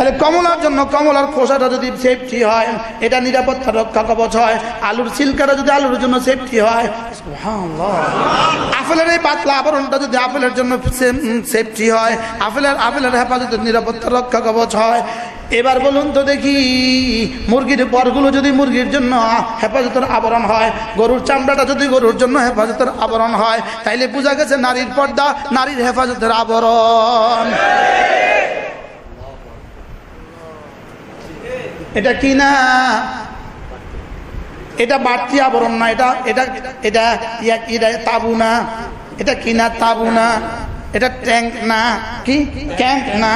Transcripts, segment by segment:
তাহলে কমলার জন্য কমলার খোসাটা যদি সেফটি হয়, এটা নিরাপত্তা রক্ষা কবচ হয়। আলুর সিল্কাটা যদি আলুর জন্য সেফটি হয়। আপেলের এই পাতলা আবরণটা যদি আপেলের জন্য সেফটি হয়, আপেলের আপেলের হেফাজতের নিরাপত্তা রক্ষা কবচ হয়। এবার বলুন তো দেখি, মুরগির পরগুলো যদি মুরগির জন্য হেফাজতের আবরণ হয়, গরুর চামড়াটা যদি গরুর জন্য হেফাজতের আবরণ হয়, তাইলে বোঝা গেছে নারীর পর্দা, নারীর হেফাজতের আবরণ। এটা কি না? এটা বাড়তি আবরণ না, এটা এটা এটা এটা তাবু না। এটা কিনা তাবু না। এটা ট্যাঙ্ক না। কি? ট্যাঙ্ক না।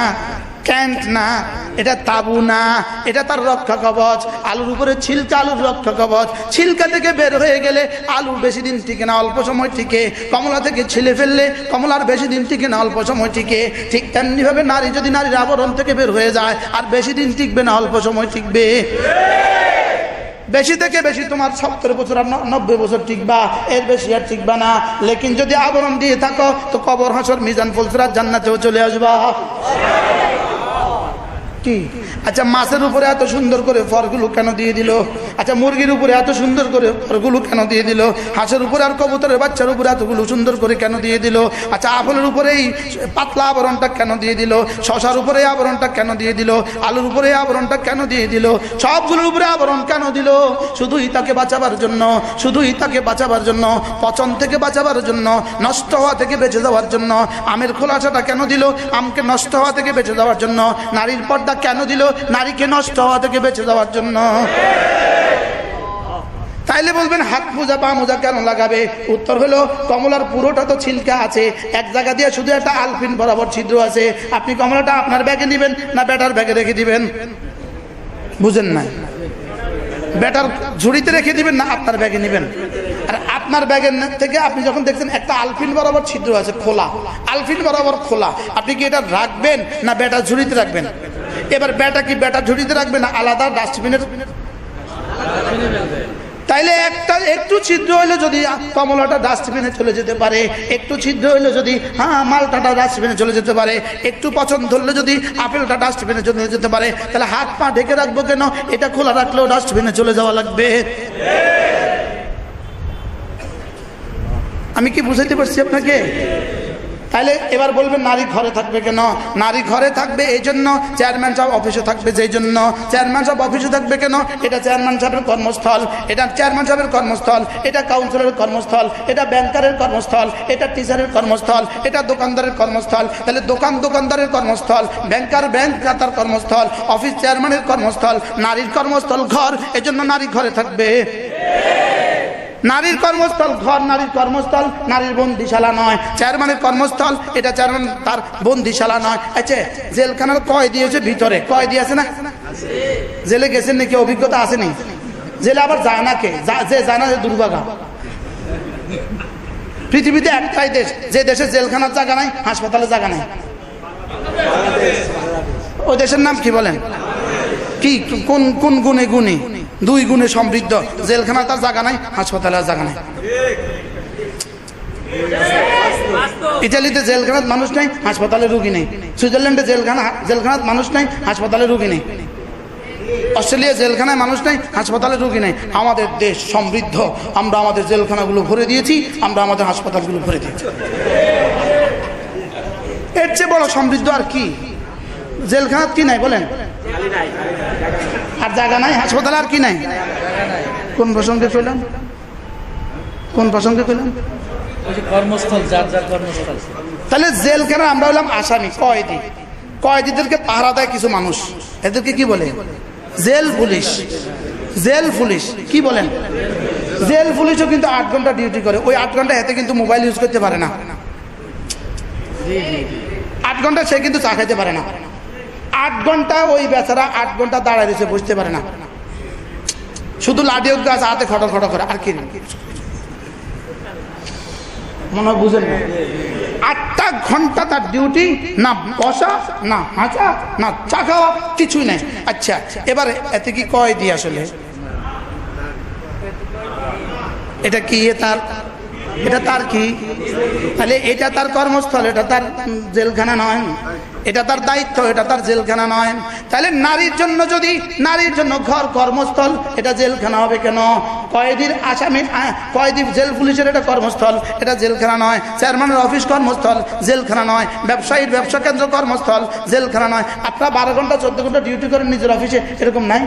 ক্যান্ট না, এটা তাবু না, এটা তার রক্ষা কবচ। আলুর উপরে ছিলকা, আলুর রক্ষা কবচ। ছিলকা থেকে বের হয়ে গেলে আলু বেশি দিন টিকে না, অল্প সময় টিকে। কমলা থেকে ছিলে ফেললে কমলার বেশি দিন টিকে না, অল্প সময় টিকে। ঠিক তেমনিভাবে নারী যদি নারীর আবরণ থেকে বের হয়ে যায়, আর বেশি দিন টিকবে না, অল্প সময় টিকবে। বেশি থেকে বেশি তোমার সত্তর বছর আর নব্বই বছর টিকবা, এর বেশি আর টিকবা না। লেকিন যদি আবরণ দিয়ে থাকো, তো কবর হাসর মিজান ফুলসরাত জান্নাতেও চলে আসবা। কি? আচ্ছা মাছের উপরে এত সুন্দর করে ফরগুলো কেন দিয়ে দিল? আচ্ছা মুরগির উপরে এত সুন্দর করে ফরগুলো কেন দিয়ে দিল? হাঁসের উপরে আর কবুতরের বাচ্চার উপরে এতগুলো সুন্দর করে কেন দিয়ে দিল? আচ্ছা আপেলের উপরে এই পাতলা আবরণটা কেন দিয়ে দিল? শশার উপরে আবরণটা কেন দিয়ে দিল? আলুর উপরে আবরণটা কেন দিয়ে দিল? সবগুলোর উপরে আবরণ কেন দিল? শুধুই তাকে বাঁচাবার জন্য, শুধুই তাকে বাঁচাবার জন্য, পচন থেকে বাঁচাবার জন্য, নষ্ট হওয়া থেকে বেঁচে যাওয়ার জন্য, আমের খোলাসাটা কেন দিল? আমকে নষ্ট হওয়া থেকে বেঁচে যাওয়ার জন্য, নারীর পর্দা কেন দিল? নারীকে নষ্ট হওয়া থেকে বেঁচে যাওয়ার জন্য। তাইলে বলবেন, হাত মোজা, পা মোজা কেন লাগাবে? উত্তর হলো, কমলার পুরোটা তো ছিলকা আছে। এক জায়গা দিয়ে শুধু একটা আলপিন বরাবর ছিদ্র আছে। আপনি কমলাটা আপনার ব্যাগে নেবেন না ব্যাটার ব্যাগে রেখে দিবেন? বুঝেন না ব্যাটার ঝুড়িতে রেখে দিবেন না আপনার ব্যাগে নেবেন? আর আপনার ব্যাগের থেকে আপনি যখন দেখছেন একটা আলফিন বরাবর ছিদ্র আছে, খোলা। আলফিন বরাবর খোলা। আপনি কি এটা রাখবেন না ব্যাটার ঝুড়িতে রাখবেন? এবার ব্যাটা কি ব্যাটার ঝুড়িতে রাখবে না আলাদা ডাস্টবিনের? তাইলে একটা একটু ছিদ্র হইলে যদি কমলাটা ডাস্টবিনে চলে যেতে পারে, একটু ছিদ্র হইলে যদি হ্যাঁ মালটাটা ডাস্টবিনে চলে যেতে পারে, একটু পছন্দ ধরলে যদি আপেলটা ডাস্টবিনে চলে যেতে পারে, তাহলে হাত পা ঢেকে রাখব কেন? এটা খোলা রাখলেও ডাস্টবিনে চলে যাওয়া লাগবে। আমি কি বুঝাইতে পারছি আপনাকে? তাহলে এবার বলবেন, নারী ঘরে থাকবে কেন? নারী ঘরে থাকবে এই জন্য চেয়ারম্যান সাহেব অফিসে থাকবে যেই জন্য। চেয়ারম্যান সাহেব অফিসে থাকবে কেন? এটা চেয়ারম্যান সাহেবের কর্মস্থল। এটা চেয়ারম্যান সাহেবের কর্মস্থল। এটা কাউন্সিলরের কর্মস্থল। এটা ব্যাংকারের কর্মস্থল। এটা টিচারের কর্মস্থল। এটা দোকানদারের কর্মস্থল। তাহলে দোকান দোকানদারের কর্মস্থল। ব্যাংকার ব্যাংক তার কর্মস্থল। অফিস চেয়ারম্যানের কর্মস্থল। নারীর কর্মস্থল ঘর। এজন্য নারী ঘরে থাকবে। নারীর কর্মস্থল, ঘর নারীর কর্মস্থল, নারীর বন্দিশালা নয়। চেয়ারম্যানের কর্মস্থল, এটা চেয়ারম্যান তার বন্দিশালা নয়। আচ্ছা জেলখানার কয় দিয়েছে ভিতরে? কয় দিয়েছে না? জেলে গেছেন নাকি? অভিজ্ঞতা আসেনি জেলে আবার যায় না কে? যা- যে জানা যে দুর্ভাগা। পৃথিবীতে একটাই দেশ। যে দেশে জেলখানার জায়গা নাই, হাসপাতালের জায়গা নাই। ওই দেশের নাম কি বলেন? কি? কোন কোন গুণে গুণে? দুই গুণে সমৃদ্ধ। জেলখানা তার জায়গা নাই, হাসপাতালে আর জায়গা নাই। ইটালিতে জেলখানাত মানুষ নাই, হাসপাতালে রুগী নেই। সুইজারল্যান্ডে জেলখানা, জেলখানাত মানুষ নাই, হাসপাতালে রুগী নেই। অস্ট্রেলিয়া জেলখানায় মানুষ নাই, হাসপাতালে রুগী নেই। আমাদের দেশ সমৃদ্ধ। আমরা আমাদের জেলখানাগুলো ভরে দিয়েছি, আমরা আমাদের হাসপাতালগুলো ভরে দিয়েছি। এর চেয়ে বড় সমৃদ্ধ আর কি? জেলখানাত কি নাই বলেন? আর জায়গা নাই? হাসপাতাল আর কি নাই? কোন প্রসঙ্গে কইলাম কোন প্রসঙ্গে কইলাম ওই যে কর্মস্থল যার যার কর্মস্থল তাহলে জেলখানা আমরা হলাম আসামি কয়েদি। কয়েদিদেরকে পাহারা দেয় কিছু মানুষ। এদেরকে কি বলে? Jail police. Jail police. কি বলেন? জেল পুলিশও কিন্তু আট ঘণ্টা ডিউটি করে। ওই আট ঘণ্টা এতে কিন্তু মোবাইল ইউজ করতে পারে না। আট ঘণ্টা সে কিন্তু চা খাইতে পারে না। আট ঘণ্টা ওই বেচারা আট ঘণ্টা দাঁড়ায় রয়েছে, বুঝতে পারে না। শুধু লাঠিও গাছ হাতে খটর খটর করে, আর কি। মনে হয় বুঝেন না। আটটা ঘণ্টা তার ডিউটি না বসা, না হাঁচা না চা খাওয়া, কিছুই নাই। আচ্ছা এবার এতে কি কয় দি আসলে? এটা কি তার? এটা তার কি? তাহলে এটা তার কর্মস্থল, এটা তার জেলখানা নয়। এটা তার দায়িত্ব এটা তার জেলখানা নয়। তাহলে নারীর জন্য যদি নারীর জন্য ঘর কর্মস্থল এটা জেলখানা হবে কেন? কয়েদির আসামি আহ, কয়েদি জেল পুলিশের এটা কর্মস্থল এটা জেলখানা নয়। চেয়ারম্যানের অফিস কর্মস্থল জেলখানা নয়। ব্যবসায়ীর ব্যবসা কেন্দ্র কর্মস্থল জেলখানা নয়। আপনারা বারো ঘণ্টা চোদ্দ ঘণ্টা ডিউটি করেন নিজের অফিসে এরকম নাই?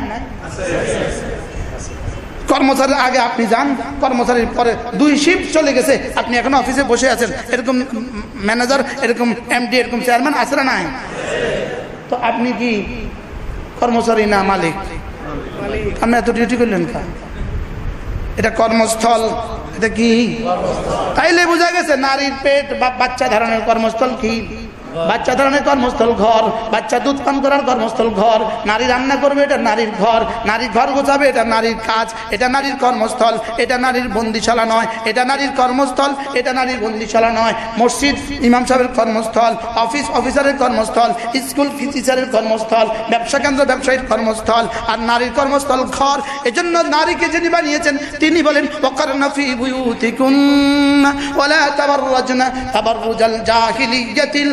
কর্মচারীর আগে আপনি যান, কর্মচারীর পরে দুই শিফট চলে গেছে, আপনি এখন অফিসে বসে আছেন। এরকম ম্যানেজার এরকম এমডি এরকম চেয়ারম্যান আছে না নাই? তো আপনি কি কর্মচারী না মালিক? আপনি এত ডিউটি করলেন কা? এটা কর্মস্থল, এটা কি? তাইলে বোঝা গেছে, নারীর পেট বা বাচ্চা ধারণের কর্মস্থল কি? বাচ্চা ধারণের কর্মস্থল ঘর, বাচ্চা দুধ পান করার কর্মস্থল ঘর, নারী রান্না করবে এটা নারীর ঘর নারীর ঘর গোছাবে এটা নারীর কাজ, এটা নারীর কর্মস্থল, এটা নারীর বন্দিশালা নয়, এটা নারীর কর্মস্থল, এটা নারীর বন্দিশালা নয়। মসজিদ, ইমাম সাহেবের কর্মস্থল, অফিস অফিসারের কর্মস্থল, স্কুল টিচারের কর্মস্থল, ব্যবসা কেন্দ্র ব্যবসায়ীর কর্মস্থল আর নারীর কর্মস্থল ঘর। এজন্য নারীকে যিনি বানিয়েছেন, তিনি বলেন ওয়াকারনা ফি বুয়ুতিকুন্না ওয়ালা তাবাররাজনা তাবাররুজাল জাহিলিয়াতিল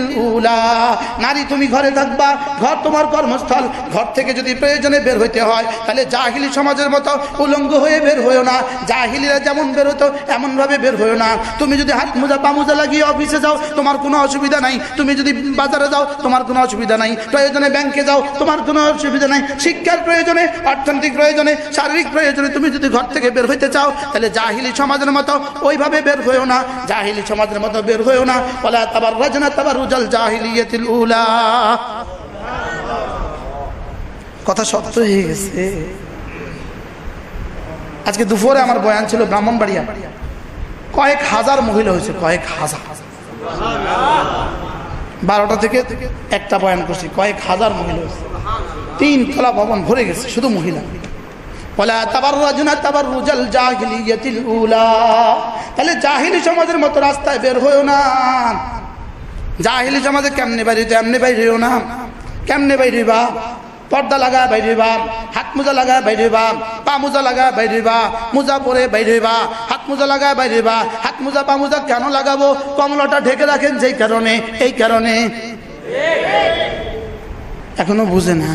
নারী তুমি ঘরে থাকবা, ঘর তোমার কর্মস্থল। ঘর থেকে যদি প্রয়োজনে বের হইতে হয়, তাহলে জাহিলি সমাজের মতো উলঙ্গ হয়ে বের হয়েও না। জাহিলিরা যেমন বের হতো এমনভাবে বের হয়েও না। তুমি যদি হাত মোজা, পা মোজা লাগিয়ে অফিসে যাও, তোমার কোনো অসুবিধা নাই। তুমি যদি বাজারে যাও, তোমার কোনো অসুবিধা নাই। প্রয়োজনে ব্যাংকে যাও, তোমার কোনো অসুবিধা নাই। শিক্ষার প্রয়োজনে, অর্থনৈতিক প্রয়োজনে, শারীরিক প্রয়োজনে তুমি যদি ঘর থেকে বের হইতে চাও, তাহলে জাহিলি সমাজের মতো ওইভাবে বের হয়েও না। জাহিলি সমাজের মতো বের হয়েও না। বলা তাবার রজনা তাবার উজাল কথা সত্য হয়ে গেছে। আজকে দুপুরে আমার বয়ান ছিল ব্রাহ্মণ ব্রাহ্মণবাড়িয়া। কয়েক হাজার মহিলা হয়েছে, কয়েক হাজার। বারোটা থেকে একটা বয়ান করছি, কয়েক হাজার মহিলা হয়েছে। তিন তলা ভবন ভরে গেছে, শুধু মহিলা। তাহলে জাহিলি সমাজের মতো রাস্তায় বের হয়েও না। জাহিলি সমাজে কেমনে বাইরে এমনি বাইরেও না। কেমনে বাইরিবা পর্দা লাগা বাইরিবা হাত মোজা লাগা বাইরিবা পা মোজা লাগা বাইরিবা মোজা পরে বাইরিবা হাত মোজা লাগা বাইরিবা হাত মোজা, পা মোজা কেন লাগাবো? কমলাটা ঢেকে রাখেন যেই কারণে, এই কারণে। এখনও বুঝে না।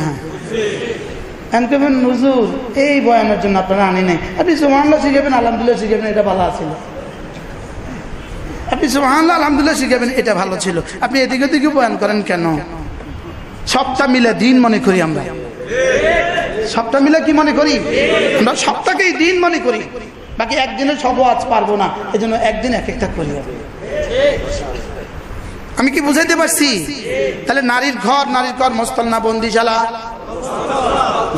নুজুর এই বয়ানের জন্য আপনারা আনি নাই। আপনি সুমানলা শিখাবেন, আলহামদুলিল্লাহ শিখাবেন, এটা ভালো আছিল আপনি সুবহানাল্লাহ, আলহামদুলিল্লাহ শিখাবেন, এটা ভালো ছিল। আপনি এদিকে ওদিকে বয়ান করেন কেন? সবটা মিলে দিন মনে করি আমরা। সবটা মিলে কি মনে করি? আমরা সবটাকেই দিন মনে করি। বাকি একদিনে সব আজ পারব না এই জন্য একদিন এক একটা করি আমি কি বুঝাইতে পারছি? তাহলে নারীর ঘর, নারীর কর্মস্থল না বন্দিশালা?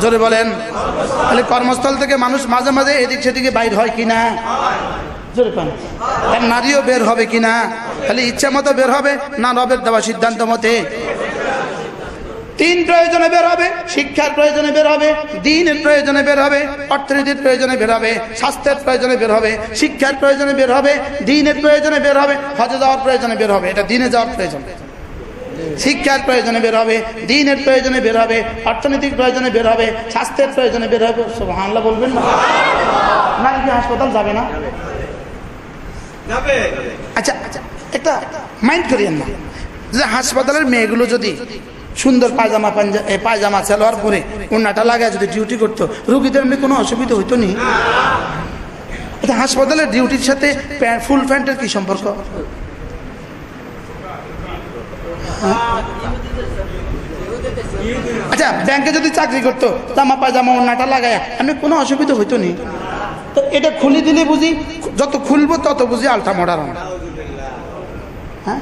জোরে বলেন। তাহলে কর্মস্থল থেকে মানুষ মাঝে মাঝে এদিক সেদিকে বাইর হয় কিনা? তার নারীও বের হবে কিনা তাহলে ইচ্ছা মতো বের হবে না রবের দেওয়া সিদ্ধান্ত মতে তিন প্রয়োজনে বের হবে শিক্ষার প্রয়োজনে বের হবে দিনের প্রয়োজনে বের হবে অর্থনীতির প্রয়োজনে বের হবে স্বাস্থ্যের প্রয়োজনে বের হবে শিক্ষার প্রয়োজনে বের হবে দিনের প্রয়োজনে বের হবে হজে যাওয়ার প্রয়োজনে বের হবে এটা দিনে যাওয়ার প্রয়োজন শিক্ষার প্রয়োজনে বের হবে দিনের প্রয়োজনে বের হবে অর্থনৈতিক প্রয়োজনে বের হবে স্বাস্থ্যের প্রয়োজনে বের হবে সব হামলা বলবেন না নারী হাসপাতাল যাবে না আচ্ছা আচ্ছা একটা মাইন্ড করিয়েন না। যে হাসপাতালের মেয়েগুলো যদি সুন্দর পায়জামা পাঞ্জা পায়জামা সালোয়ার পরে ওনাটা লাগায় যদি ডিউটি করতো রুগীদের এমনি কোনো অসুবিধা হইতো নি? আচ্ছা হাসপাতালের ডিউটির সাথে ফুল প্যান্টের কি সম্পর্ক? আচ্ছা ব্যাংকে যদি চাকরি করতো জামা পায়জামা ওনাটা লাগায় আমি কোনো অসুবিধা হইতো নি? তো এটা খুলে দিলে বুঝি, যত খুলবো তত বুঝি আলট্রা মডার্ন হ্যাঁ?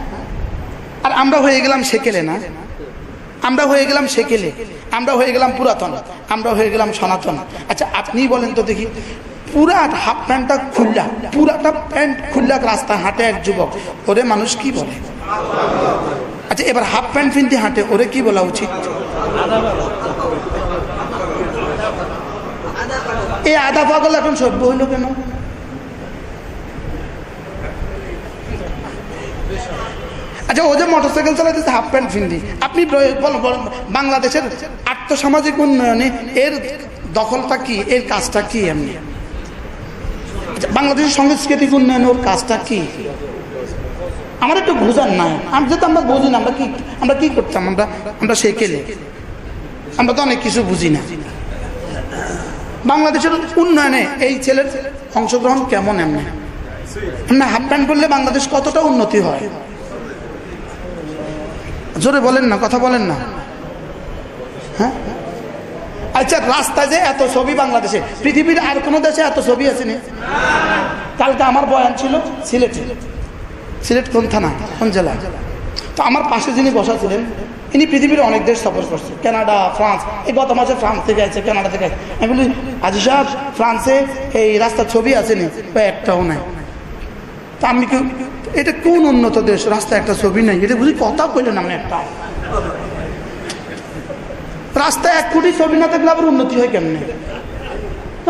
আর আমরা হয়ে গেলাম সেকেলে না। আমরা হয়ে গেলাম সেকেলে। আমরা হয়ে গেলাম পুরাতন। আমরা হয়ে গেলাম সনাতন। আচ্ছা আপনি বলেন তো দেখি পুরা হাফ প্যান্টটা খুললা, পুরাটা প্যান্ট খুললা রাস্তা হাঁটে এক যুবক। ওরে মানুষ কি বলে? আচ্ছা এবার হাফ প্যান্ট ফিনতে হাঁটে, ওরে কি বলা উচিত? এই আধা পাগল এখন সভ্য হইল কেন? আচ্ছা ও যে মোটরসাইকেল চালাইতেছে হাফ প্যান্ট ফিন্দি। আপনি বাংলাদেশের আর্থসামাজিক উন্নয়নে এর দখলটা কি? এর কাজটা কি এমনি? আচ্ছা, বাংলাদেশের সাংস্কৃতিক উন্নয়নে ওর কাজটা কি? আমার একটু বুঝান নাই। আমি যেহেতু আমরা বুঝি না আমরা কি আমরা কি করতাম? আমরা আমরা সেই কেলে আমরা তো অনেক কিছু বুঝি না। বাংলাদেশের উন্নয়নে এই ছেলের অংশগ্রহণ কেমন এমনি? এমনি হাফ প্যান্ট পরলে বাংলাদেশ কতটা উন্নতি হয়? জোরে বলেন না, কথা বলেন না। হ্যাঁ? আচ্ছা রাস্তায় যে এত ছবি বাংলাদেশে, পৃথিবীর আর কোনো দেশে এত ছবি আছে নি? কালকে আমার বয়ান ছিল সিলেটে। সিলেট কোন থানা? কোন জেলা? তো আমার পাশে যিনি বসা ছিলেন ইনি পৃথিবীর অনেক দেশ সফর করছে। কানাডা, ফ্রান্স, এই গত মাসে ফ্রান্স থেকে আছে কানাডা থেকে। আমি বলি আজি সাহেব, ফ্রান্সে এই রাস্তার ছবি আছে নি? বা একটাও নাই। তা আমি কেউ এটা কোন উন্নত দেশ? রাস্তায় একটা ছবি নেই। এটা বুঝি কথা কইলেন আমি একটা। রাস্তায় এক কোটি ছবি না থাকলে আবার উন্নতি হয় কেমনে?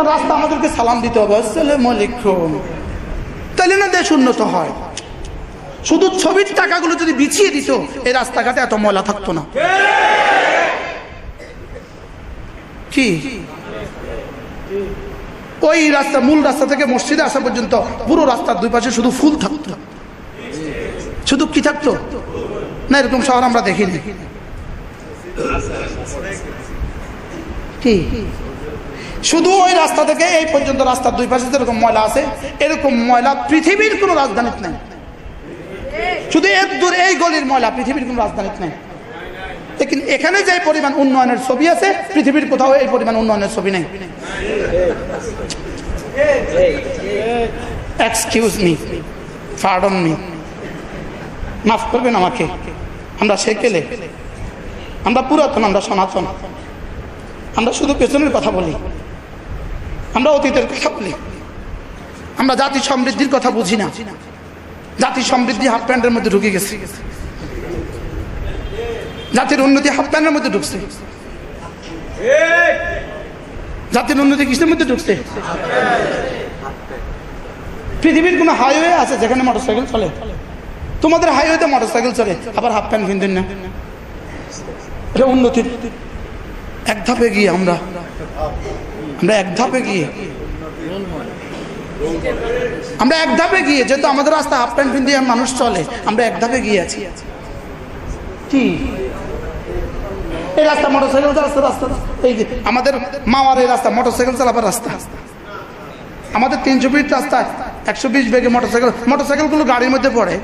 রাস্তা আমাদেরকে সালাম দিতে হবে। আসসালামু আলাইকুম। তাহলে না দেশ উন্নত হয়? শুধু ছবির টাকাগুলো যদি বিছিয়ে দিত, এই রাস্তাঘাটে এত ময়লা থাকতো না। কি? ওই রাস্তা, মূল রাস্তা থেকে মসজিদে আসা পর্যন্ত পুরো রাস্তার দুই পাশে শুধু ফুল থাকতো। শুধু কি থাকতো? না, এরকম শহর আমরা দেখিনি। কি? শুধু ওই রাস্তা থেকে এই পর্যন্ত রাস্তার দুই পাশে যেরকম ময়লা আছে, এরকম ময়লা পৃথিবীর কোনো রাজধানীতে নাই। শুধু এর দূর এই গলির ময়লা, পৃথিবীর কোনো রাজধানীতে নেই। লেকিন এখানে যে পরিমাণ উন্নয়নের ছবি আছে, পৃথিবীর কোথাও এই পরিমাণ উন্নয়নের ছবি নেই। এক্সকিউজ মি পার্ডন মি মাফ করবেন আমাকে। আমরা সেকেলে। আমরা পুরাতন, আমরা সনাতন। আমরা শুধু পেছনের কথা বলি। আমরা অতীতের কথা বলি। আমরা জাতি সমৃদ্ধির কথা বুঝি না। জাতি সমৃদ্ধি হাফ প্যান্টের মধ্যে ঢুকে গেছে। জাতির উন্নতি হাফ প্যান্টের মধ্যে ঢুকছে। জাতির উন্নতি কিসের মধ্যে ঢুকছে? পৃথিবীর কোনো হাইওয়ে আছে যেখানে মোটরসাইকেল চলে? তোমাদের হাইওয়েতে মোটরসাইকেল চলে, আবার হাফ প্যান্ট কিনতেন না। এটা উন্নতির এক ধাপে গিয়ে আমরা। আমরা এক ধাপে গিয়ে আমরা এক ধাপে গিয়ে যেহেতু আমাদের রাস্তা হাফ প্যান্ট পিন্দিয়ে মানুষ চলে আমরা এক ধাপে গিয়ে আছি। কি? এই রাস্তা মোটরসাইকেল চালাচ্ছে রাস্তা। এই যে আমাদের মামার এই রাস্তা মোটরসাইকেল চালাবার রাস্তা। আমাদের তিনশো ফিট রাস্তা একশো বিশ বেগে মোটরসাইকেল মোটরসাইকেলগুলো গাড়ির মধ্যে পড়ে।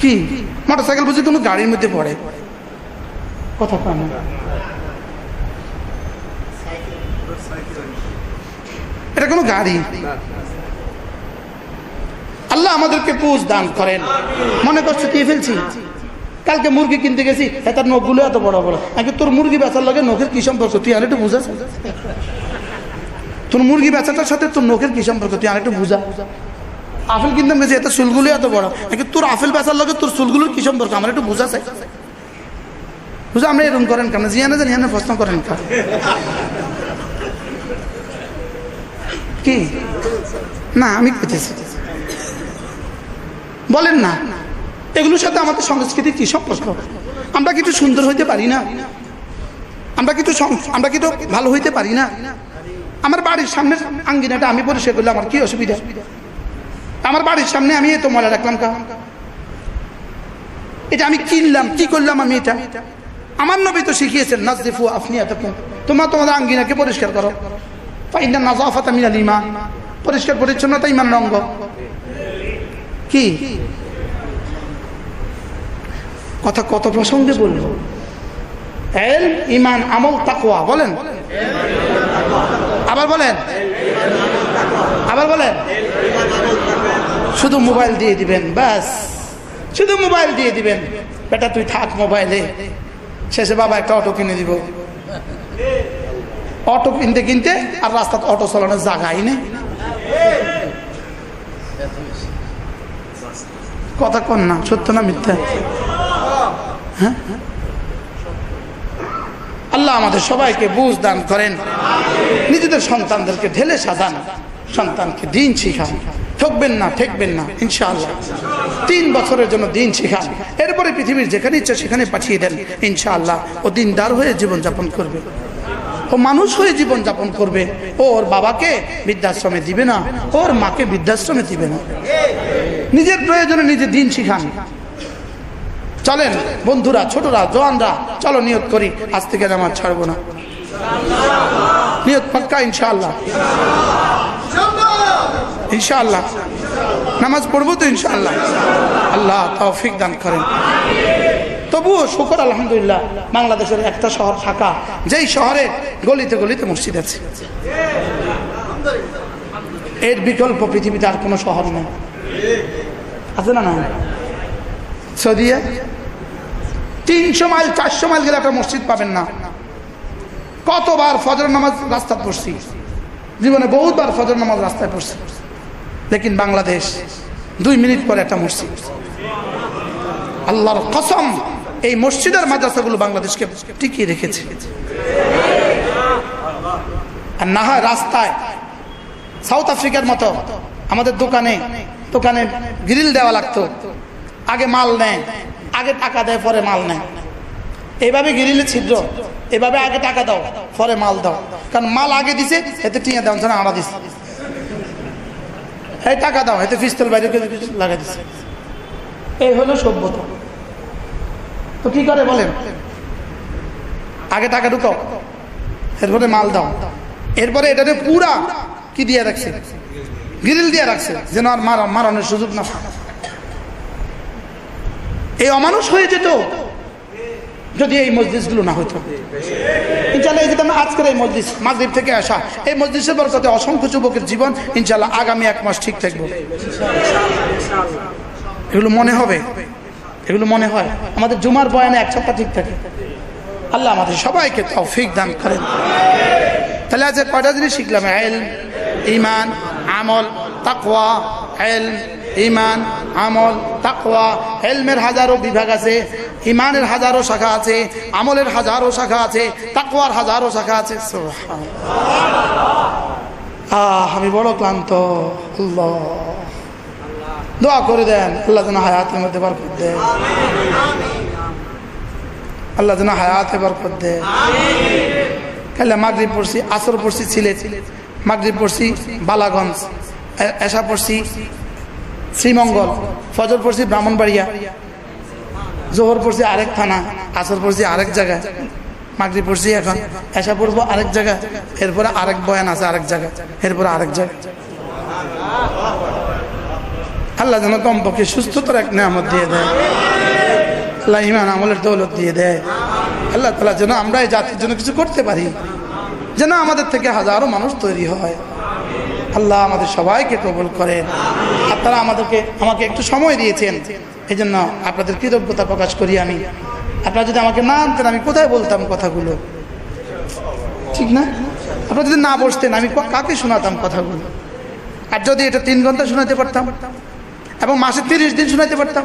কি? মোটরসাইকেল বুঝি কোনো গাড়ির মধ্যে পড়ে। কথা কয় এটা কোনো গাড়ি। আল্লাহ আমাদেরকে পুষ দান করেন। মনে কষ্ট দিয়ে ফেলছি? কালকে মুরগি কিনতে গেছি তার নখগুলো এত বড় বড়। আমি তোর মুরগি বেচার লাগে নখের কি সম্পর্ক? তুই আর একটু বুঝাস তোর মুরগি বেচাটার সাথে তোর নখের কি সম্পর্ক? তুই আর একটু বুঝা। আপেল কিনতাম গেছি এত চুলগুলো এত বড়। নাকি তোর আপেল বেচার লাগে তোর চুলগুলোর কি সম্পর্ক? আমার একটু বুঝা চাই বুঝা আমরা এরকম করেন কেন? জিয়ানে জানি প্রশ্ন করেন কেন? কি? না, আমি পেতেছি বলেন না। এগুলোর সাথে আমাদের সংস্কৃতির কি সম্পর্ক? আমরা কিছু সুন্দর হইতে পারি না? আমরা কিছু আমরা কিন্তু ভালো হইতে পারি না? আমার বাড়ির সামনে আঙ্গিনাটা আমি পরিষ্কার করলে আমার কি অসুবিধা? আমার বাড়ির সামনে আমি এত ময়লা রাখলাম কা? এটা আমি কিনলাম, কি করলাম আমি এটা? আমার নবী তো শিখিয়েছেন নাজিফু আপনি এতক্ষণ তোমার তোমাদের আঙ্গিনাকে পরিষ্কার করো। ফাইনা নাজাফাত মিনাল ইমান পরিষ্কার পরিচ্ছন্নতা ইমান রঙ্গ কি? কথা কত প্রসঙ্গে বলব? এল, ইমান, আমল, তাকওয়া, বলেন। আবার বলেন। আবার বলেন। শুধু মোবাইল দিয়ে দিবেন, ব্যাস। শুধু মোবাইল দিয়ে দিবেন। বেটা, তুই থাক মোবাইলে। শেষে বাবা একটা অটো কিনে দিব। অটো কিনতে কিনতে আর রাস্তাতে অটো চালানোর জায়গাই নেই। কথা কন না, সত্য না মিথ্যা? হ্যাঁ? আল্লাহ আমাদের সবাইকে বুঝ দান করেন। নিজেদের সন্তানদেরকে ঢেলে সাজান। সন্তানকে দিন শিখান। ঠকবেন না, ঠেকবেন না, ইনশাআল্লাহ। তিন বছরের জন্য দিন শিখান। এরপরে পৃথিবীর যেখানে ইচ্ছা সেখানে পাঠিয়ে দেন, ইনশাআল্লাহ। ও দিনদার হয়ে জীবনযাপন করবে। ও মানুষ হয়ে জীবন যাপন করবে। ওর বাবাকে বৃদ্ধাশ্রমে দিবে না ওর মাকে বৃদ্ধাশ্রমে দিবে না। নিজের প্রয়োজনে নিজে দিন শিখান। চলেন, বন্ধুরা, ছোটরা, জওয়ানরা, চলো নিয়ত করি, আজ থেকে নামাজ ছাড়বো না। নিয়ত পাক্কা, ইনশাআল্লাহ। ইনশাআল্লাহ। নামাজ পড়ব তো ইনশাআল্লাহ। আল্লাহ তৌফিক দান করেন। তবুও শুকর, আলহামদুলিল্লাহ। বাংলাদেশের একটা শহর ঢাকা যেই শহরে গলিতে গলিতে মসজিদ আছে। এর বিকল্প পৃথিবীতে আর কোনো শহর নেই। আছে না না সৌদিয়া তিনশো মাইল, চারশো মাইল গেলে একটা মসজিদ পাবেন না। কতবার ফজর নামাজ রাস্তা পড়ছি? জীবনে বহুতবার ফজর নামাজ রাস্তায় পড়ছি। লেকিন বাংলাদেশ, দুই মিনিট পরে একটা মসজিদ। আল্লাহর কসম এই মসজিদ মসজিদের মাদ্রাসাগুলো বাংলাদেশকে টিকিয়ে রেখেছে। আর না হয় রাস্তায়, সাউথ আফ্রিকার মতো আমাদের দোকানে দোকানে গ্রিল দেওয়া লাগতো। আগে মাল নেয়, আগে টাকা দেয়, পরে মাল নেয়। এইভাবে গিরিলে ছিদ্র, এভাবে আগে টাকা দাও, পরে মাল দাও। কারণ মাল আগে দিছে, এতে টিয়া দেওয়া না আড়া দিছে। এই টাকা দাও, এতে পিস্তল বাইরে লাগাই দিছে। এই হলো সভ্যতা। তো কি করে বলেন? আগে টাকা ঢুকাও। এরপরে মাল দাও। এরপরে এটাতে পুরা কি দিয়ে রাখছে? গ্রিল দিয়ে রাখছে, যেন আর মারা মারানোর সুযোগ না এই অমানুষ হয়ে যেত, যদি এই মসজিদগুলো না হতো ইনশাল্লাহ এই যে আমরা আজকের এই মসজিদ, মাগরিব থেকে আসা, এই মসজিদের বরকতে অসংখ্য যুবকের জীবন ইনশাল্লাহ আগামী এক মাস ঠিক থাকব। এগুলো মনে হবে। এগুলো মনে হয় আমাদের জুমার বয়ানে এক সপ্তাহ ঠিক থাকে। আল্লাহ আমাদের সবাইকে তৌফিক দান করেন। তাহলে আজ কয়টা জিনিস শিখলাম? এল ইমান আমল, তাকওয়া। এল ইমান আমল, তাকওয়া। হেলমের হাজারো বিভাগ আছে ইমানের হাজারো শাখা আছে, আমলের হাজারো শাখা আছে, তাকওয়ার হাজারো শাখা আছে। আহ, আমি বড় ক্লান্ত। আল্লাহ। দোয়া করে দেন, আল্লাহ যেন হায়াতের মধ্যে বরকত দেয়। আল্লাহ যেন হায়াতে বরকত দেয়। কালে মাগরিব পড়ছি, আসর পড়ছি ছিলে মাগরিব পড়ছি বালাগঞ্জ, এ- এশা পড়ছি শ্রীমঙ্গল, ফজর পড়ছি ব্রাহ্মণবাড়িয়া, জোহর পড়ছি আরেক থানা, আসর পড়ছি আরেক জায়গায়। মাগরিব পড়ছি এখন এসা পড়ব আরেক জায়গায়, এরপরে আরেক বয়ান আছে আরেক জায়গায়, এরপরে আরেক জায়গায়। আল্লাহ যেন কমপক্ষে সুস্থতার এক নিয়ামত দিয়ে দেয়। আল্লাহ ইমান আমলের দৌলত দিয়ে দেয়। আল্লাহ তালা যেন আমরা এই জাতির জন্য কিছু করতে পারি, যেন আমাদের থেকে হাজারো মানুষ তৈরি হয়। আল্লাহ আমাদের সবাইকে কবুল করেন। তারা আমাদেরকে, আমাকে একটু সময় দিয়েছেন। এই জন্য আপনাদের কৃতজ্ঞতা প্রকাশ করি আমি। আপনারা যদি আমাকে না আনতেন, আমি কোথায় বলতাম কথাগুলো? ঠিক না? আপনারা যদি না বসতেন, আমি কাকে শোনাতাম কথাগুলো? আর যদি এটা তিন ঘণ্টা শোনাতে পারতাম? এবং মাসে তিরিশ দিন শোনাতে পারতাম।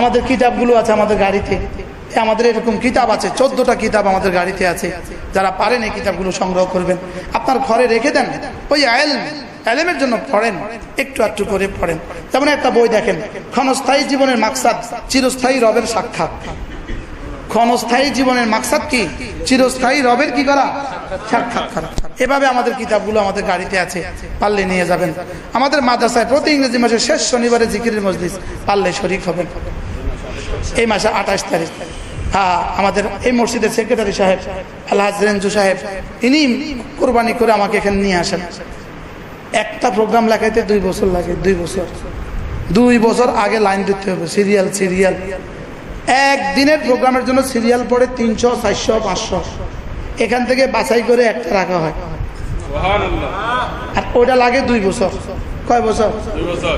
আমাদের কিতাবগুলো আছে আমাদের গাড়িতে। আমাদের এরকম কিতাব আছে, চোদ্দটা কিতাব আমাদের গাড়িতে আছে। যারা পারেন এই কিতাবগুলো সংগ্রহ করবেন। আপনার ঘরে রেখে দেন, ওই আয়েল এলেমের জন্য পড়েন, একটু একটু করে পড়েন। যেমন একটা বই দেখেন, ক্ষণস্থায়ী জীবনের মাকসাদ, চিরস্থায়ী রবের সাক্ষাৎ। ক্ষণস্থায়ী জীবনের মাকসাদ কি? চিরস্থায়ী রবের কি করা সাক্ষাৎ করা এভাবে আমাদের কিতাবগুলো আমাদের গাড়িতে আছে। পারলে নিয়ে যাবেন। আমাদের মাদ্রাসায় প্রতি ইংরেজি মাসের শেষ শনিবারে জিকিরের মজলিস। পারলে শরিক হবেন। এই মাসে আঠাশ তারিখ। হ্যাঁ আমাদের এই মসজিদের সেক্রেটারি সাহেব আলহাজ রেঞ্জু সাহেব, ইনি কোরবানি করে আমাকে এখানে নিয়ে আসেন। একটা প্রোগ্রাম লেখাইতে দুই বছর লাগে, দুই বছর। দুই বছর আগে লাইন দিতে হবে। সিরিয়াল সিরিয়াল একদিনের প্রোগ্রামের জন্য সিরিয়াল পড়ে তিনশো চারশো পাঁচশো। এখান থেকে বাছাই করে একটা রাখা হয়। আর ওটা লাগে দুই বছর। কয় বছর?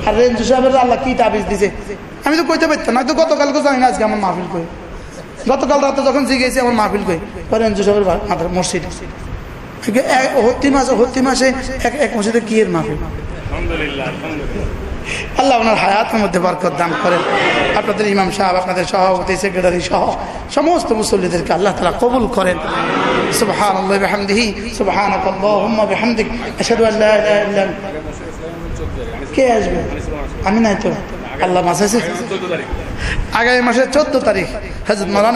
আর রেঞ্জু সাহেবের আল্লাহ কি তাবিজ দিছে? আমি তো কইতে পারতাম না তো গতকালকে জানি না আজকে আমার মাহফিল কই। গতকাল রাতে যখন জিগেছি আমার মাহফিল কই কয় রেঞ্জু সাহেবের মাথার মসজিদ। হত্তি মাসে হত্তি মাসে এক এক মসজিদে কি এর মাহফিল? আল্লাহ ওনার হায়াতের মধ্যে বরকত দান করেন। আপনাদের ইমাম সাহেব, আপনাদের সভাপতি, সেক্রেটারি সহ সমস্ত মুসল্লিদেরকে আল্লাহ তালা কবুল করেন। আমি নাই তো। আল্লাহ আগামী মাসের চোদ্দ তারিখ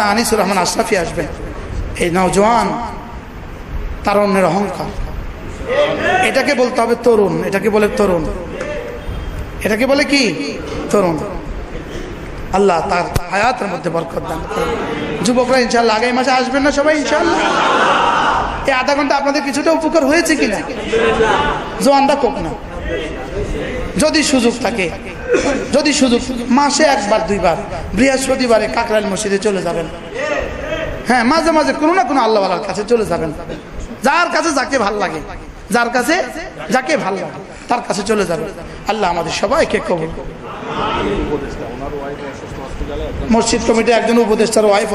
আনিসুর রহমান আশরাফি আসবেন অহংকার। এটাকে বলতে হবে তরুণ, এটাকে বলে তরুণ। এটাকে বলে কি? তরুণ। আল্লাহ তার হায়াতের মধ্যে বরকত দান। যুবকরা ইনশাল্লাহ আগামী মাসে আসবেন না সবাই ইনশাল্লাহ এই আধা ঘণ্টা আপনাদের কিছুটা উপকার হয়েছে কিনা? জোয়ানটা কোক না। যদি সুযোগ থাকে, যদি সুযোগ, মাসে একবার, দুইবার, বৃহস্পতিবারে কাকরাইল মসজিদে চলে যাবেন। হ্যাঁ মাঝে মাঝে কোনো না কোনো আল্লাহওয়ালার কাছে চলে যাবেন। যার কাছে যাকে ভালো লাগে, যার কাছে যাকে ভালো লাগে। তার কাছে চলে যাবে আল্লাহ আমাদের সবাইকে করুন। মসজিদ কমিটি একজন উপদেষ্টার ওয়াইফ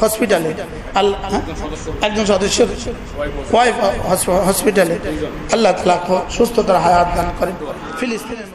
হসপিটালে আল্লাহ? একজন সদস্যের ওয়াইফ হসপিটালে আল্লাহ তালা সুস্থতার হায়াত দান করেন ফিলিস্তিনের